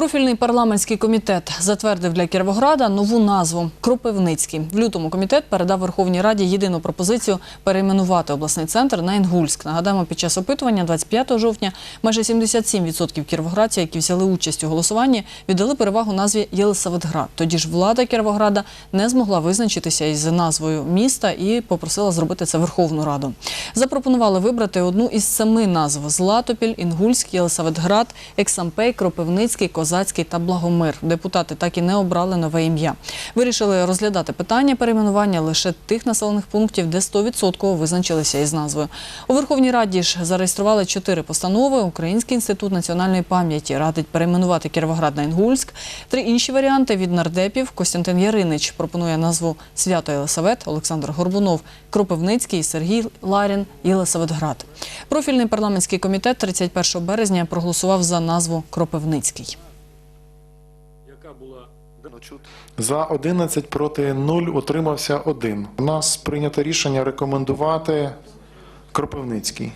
Профільний парламентський комітет затвердив для Кіровограда нову назву Кропивницький. В лютому комітет передав Верховній Раді єдину пропозицію перейменувати обласний центр на Інгульськ. Нагадаємо, під час опитування 25 жовтня майже 77% кіровоградців, які взяли участь у голосуванні, віддали перевагу назві Єлисаветград. Тоді ж влада Кіровограда не змогла визначитися із назвою міста і попросила зробити це Верховну Раду. Запропонували вибрати одну із семи назв: Златопіль, Інгульськ, Єлисаветград, Ексампей, Кропивницький, Козацький та Благомир. Депутати так і не обрали нове ім'я. Вирішили розглядати питання перейменування лише тих населених пунктів, де 100% визначилися із назвою. У Верховній Раді ж зареєстрували чотири постанови. Український інститут національної пам'яті радить перейменувати Кіровоград на Інгульськ. Три інші варіанти від нардепів. Костянтин Яринич пропонує назву Свято Єлисавет, Олександр Горбунов, Кропивницький, Сергій Ларін, Єлисаветград. Профільний парламентський комітет 31 березня проголосував за назву Кропивницький. Яка була За 11 проти 0 утримався 1. У нас прийнято рішення рекомендувати Кропивницький.